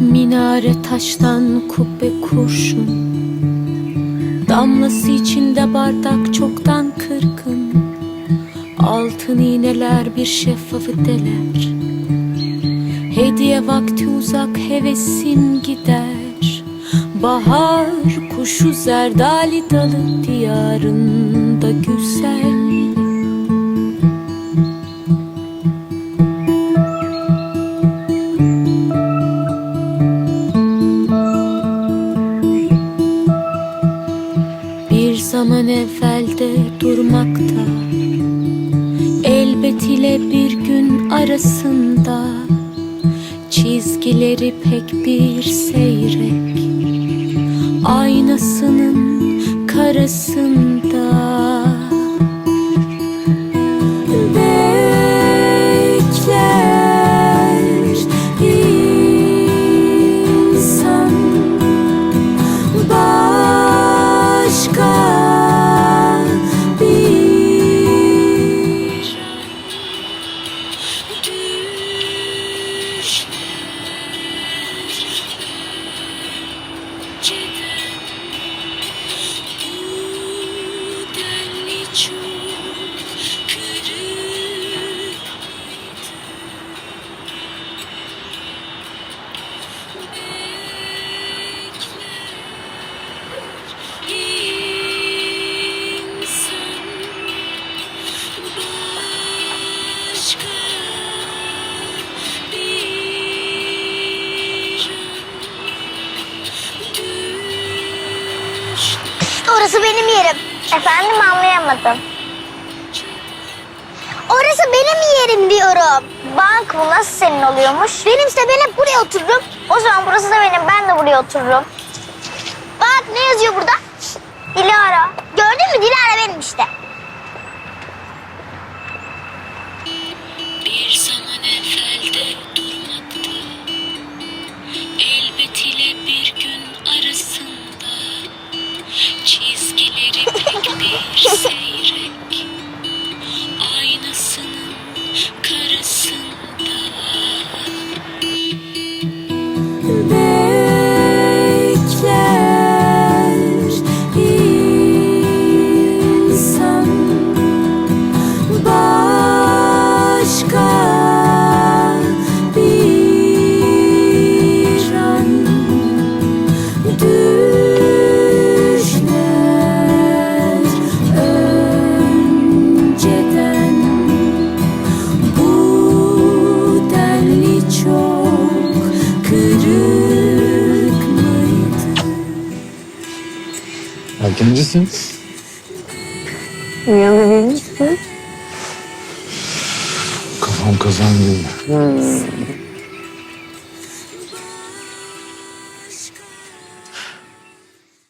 Minare taştan kubbe kurşun. Damlası içinde bardak çoktan kırgın Altın iğneler bir şeffafı deler. Hediye vakti uzak hevesim gider Bahar kuşu zerdali dalı diyarında güzel. Bir zaman evvelde durmakta Elbet ile bir gün arasında Çizgileri pek bir seyrek Aynasının karasında orası benim yerim. Efendim anlayamadım. Orası benim yerim diyorum. Bank bu nasıl senin oluyormuş? Benimse ben hep buraya otururum. O zaman burası da benim. Ben de buraya otururum. Bak ne yazıyor burada? Dilara. Gördün mü Dilara benim işte. Erkencisin. Uyanabilir misin? Kafam kazan gibi.